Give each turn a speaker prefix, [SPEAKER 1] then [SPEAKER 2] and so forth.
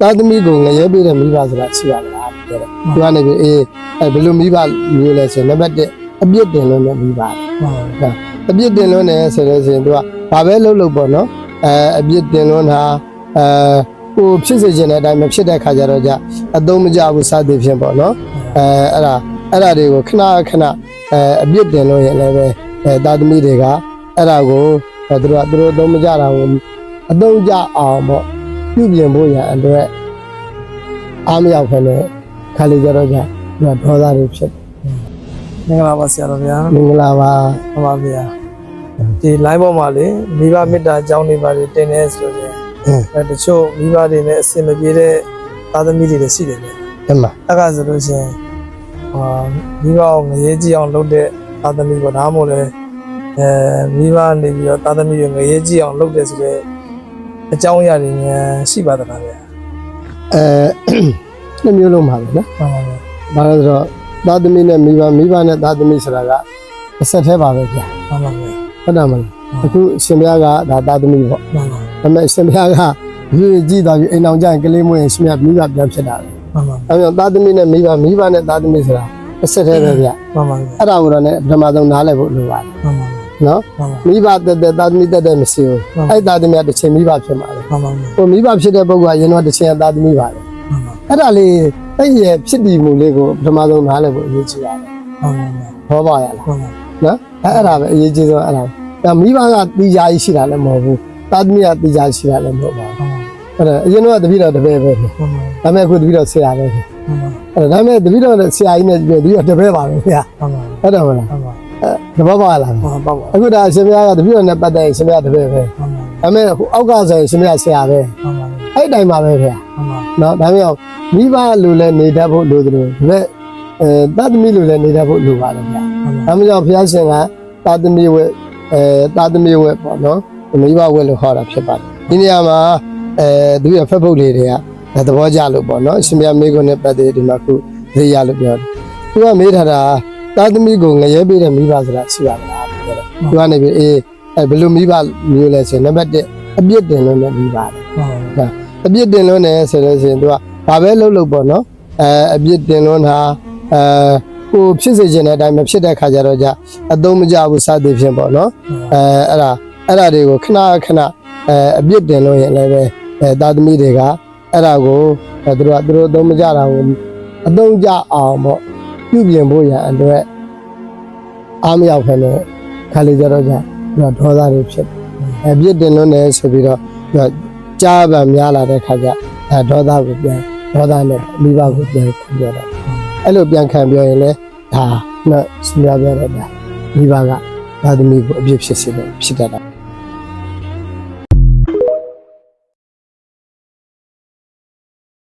[SPEAKER 1] သားသမီးကိုငရဲပေးတဲ့မိဘဆိုတာရှိပါမလားပြောတယ်သူကနေပြီးအေးအဲဘယ်လိုမိဘမျိုးလဲဆိုရင်နံပါတ်1အပြစ်တင်လို့တဲ့မိဘ
[SPEAKER 2] ဟုတ်
[SPEAKER 1] ဒါအပြစ်တင်လွန်းတယ်ဆိုလို့ရှိရင်သူကဘာပဲလုပ်လို့ပေါ့နော်အဲအပြစ်တင်လွန်းတာအဲကိုဖြစ်စေခြင်းတဲ့အတိုင်းမဖြစ်တဲ့ခါကျတော့じအသုံးမကျဘူးစသည်ဖြင့်ပေါ့နော်အဲအဲ့ဒါအဲ့ဒါတွေကိုခဏခဏအဲအပြစ်တင်လို့ရင်လည်းပဲအဲတာသမီတွေကအဲ့ဒါကိုအဲသူတို့ကသူတို့အသုံးမကျတာကိုအသုံးကျအောင်ပေါ့ ပြုပြင်ဖို့ရန်အတွက်အားမရောက်ခဲနဲ့ခါလေကြတော့じသူကဒေါသတွေဖြစ်တယ်
[SPEAKER 2] မင်္ဂလာပါဆရာတော်ဗျာ
[SPEAKER 1] မင်္ဂလာပါ
[SPEAKER 2] ဟုတ်ပါဗျာဒီ line ပေါ်မှာလေမိဘမေတ္တာအကြောင်းတွေပါတွေတင်နေဆိုရင်
[SPEAKER 1] အင်း
[SPEAKER 2] အဲတချို့မိဘတွေနဲ့အဆင်မပြေတဲ့သားသမီးတွေလည်းရှိတယ်ဗျာ
[SPEAKER 1] အမှန်
[SPEAKER 2] အဲ့ဒါဆိုလို့ရှိရင်အာမိဘကိုငရေကြည့်အောင်လုပ်တဲ့သားသမီးပေါ့ဒါမှမဟုတ်လေအဲမိဘနေပြီးတော့သားသမီးကိုငရေကြည့်အောင်လုပ်တယ်ဆိုတော့ အကြောင်းအရာတွေများရှိပါသလားဗျာ
[SPEAKER 1] အဲနှစ်မျိုးလုံးပါပဲနော်
[SPEAKER 2] မှန်ပါဗျာ။
[SPEAKER 1] ဘာလို့လဲဆိုတော့သားသမီးနဲ့မိဘမိဘနဲ့သားသမီးဆိုတာကတစ်ဆက်တည်းပါပဲဗျာ
[SPEAKER 2] မှန်ပါဗျာ။
[SPEAKER 1] ဟုတ်တယ်မလား။အခုရှင်ဘုရားကဒါသားသမီးပေါ့
[SPEAKER 2] မှန်ပါ။
[SPEAKER 1] ဒါပေမဲ့ရှင်ဘုရားကရွေကြည့်သွားပြီးအိမ်အောင်ကြရင်ကလေးမွေးရင်ရှင်ဘုရားမိဘပြန်ဖြစ်တာပဲ
[SPEAKER 2] မှန်ပါ။
[SPEAKER 1] အဲဒါသားသမီးနဲ့မိဘမိဘနဲ့သားသမီးဆိုတာတစ်ဆက်တည်းပဲဗျာ
[SPEAKER 2] မှန်ပါဗျာ။
[SPEAKER 1] အဲ့ဒါကိုတော့လည်းပထမဆုံးနားလည်ဖို့လိုပါတယ်
[SPEAKER 2] မှန်ပါ
[SPEAKER 1] နော်
[SPEAKER 2] မှန်ပါ။
[SPEAKER 1] မိဘတက်တက်သားသမီးတက်တက်မရှိဘူး
[SPEAKER 2] ဟုတ်။
[SPEAKER 1] အဲ့သားသမီးကတစ်ချိန်မိဘဖြစ်မှာလေ
[SPEAKER 2] မှန်ပါဗျာ။
[SPEAKER 1] ဟိုမိဘဖြစ်တဲ့ပုဂ္ဂိုလ်ကရင်တော့တစ်ချိန်သားသမီးပါလေ
[SPEAKER 2] မှန်ပါ။
[SPEAKER 1] အဲ့ဒါလေးအဲ့ရဖြစ်တည်မှုလေးကိုပထမဆုံးနားလည်ဖို့အရေးကြီးပါတယ်
[SPEAKER 2] မှန်ပါဗျာ။
[SPEAKER 1] ဟောပါရလား
[SPEAKER 2] မှန်ပါ
[SPEAKER 1] နော်အဲ့အဲ့ဒါပဲအရေးကြီးဆုံးအဲ့ဒါဒါမိဘကတီးကြကြီးရှိတာလည်းမဟုတ်ဘူးသားသမီးကတီးကြရှိတာလည်းမဟုတ်ပါဘူး
[SPEAKER 2] မှန်ပါ
[SPEAKER 1] အဲ့ဒါအရင်တော့တပည့်တော်တပည့်ပဲဖြစ်
[SPEAKER 2] မှန်ပါ
[SPEAKER 1] ဒါပေမဲ့အခုတပည့်တော်ဆရာပဲဖြစ်
[SPEAKER 2] မှန်ပါ
[SPEAKER 1] အဲ့ဒါဒါပေမဲ့တပည့်တော်နဲ့ဆရာကြီးနဲ့တပည့်တော်တပည့်ပါပဲဗျာ
[SPEAKER 2] မှန်ပါ
[SPEAKER 1] ဟုတ်တယ်မလား
[SPEAKER 2] မှန်ပါ
[SPEAKER 1] အဲ တဘောပါလား
[SPEAKER 2] မှန်ပါပါ
[SPEAKER 1] အခုဒါရှင်မယားကတပည့်တော်နဲ့ပတ်သက်ရင်ရှင်မယားတပည့်ပဲ
[SPEAKER 2] မှန်ပါ
[SPEAKER 1] ဒါပေမဲ့ဟိုအောက်ကဆိုရင်ရှင်မယားဆရာပဲ
[SPEAKER 2] မှန်ပါ
[SPEAKER 1] အဲ့ဒီတိုင်းပါပဲဗျာ
[SPEAKER 2] မှန်ပါ
[SPEAKER 1] နော်ဒါပေမဲ့မိဘလိုလည်းနေတတ်ဖို့လိုတယ်လို့ဒါပေမဲ့အဲသားသမီးလိုလည်းနေတတ်ဖို့လိုပါတယ်ဗျာ
[SPEAKER 2] မှန်ပါ
[SPEAKER 1] ဒါမှမဟုတ်ဘုရားရှင်ကသာသမီဝက်အဲသာသမီဝက်ပေါ့နော်မိဘဝက်လို့ဟောတာဖြစ်ပါတယ်ဒီနေရာမှာအဲသူရဖက်ဖုတ်လေးတွေကအဲသဘောကျလို့ပေါ့နော်အရှင်ဘုရားမိကုန်းနဲ့ပတ်သက်ဒီမှာခုသိရလို့ပြောတယ်သူကမေးထားတာ သာသမီကိုငရဲပေးတဲ့မိဘဆိုတာရှိပါမလားပြောတယ်သူကနေပြီးအေးအဲဘယ်လိုမိဘမျိုးလဲဆိုရင်နံပါတ်1အပြစ်တင်လို့တဲ့မိဘတယ်
[SPEAKER 2] မှန်ပါ
[SPEAKER 1] အပြစ်တင်လွန်းတယ်ဆိုလို့ရှိရင်သူကဘာပဲလုပ်လို့ပေါ့နော်အဲအပြစ်တင်လွန်းတာအဲကိုဖြစ်စေခြင်းတဲ့အတိုင်းမဖြစ်တဲ့ခါကျတော့じအသုံးမကျဘူးစသည်ဖြင့်ပေါ့နော်အဲအဲ့ဒါအဲ့ဒါတွေကိုခဏခဏအဲအပြစ်တင်လို့ရင်လည်းပဲအဲသားသမီးတွေကအဲ့ဒါကိုအဲသူတို့ကသူတို့အသုံးမကျတာကိုအသုံးကျအောင်ပေါ့ ပြုပြင်ဖို့ရန်အတွက်အားမရောက်ခဲနဲ့ခါလေကြတော့じသူကဒေါသတွေဖြစ်တယ်အပြစ်တင်လွန်းတယ်ဆိုပြီးတော့သူကကြားပံများလာတဲ့ခါကျအဲဒေါသကိုပြန်ဒေါသနဲ့မိဘကိုပြန်ခံပြောတာအဲ့လိုပြန်ခံပြောရင်လည်းဒါနော်စဉ်းစားပြောတဲ့ဒါမိဘကသာသမီကိုအပြစ်ဖြစ်စေတယ်ဖြစ်တတ်တာ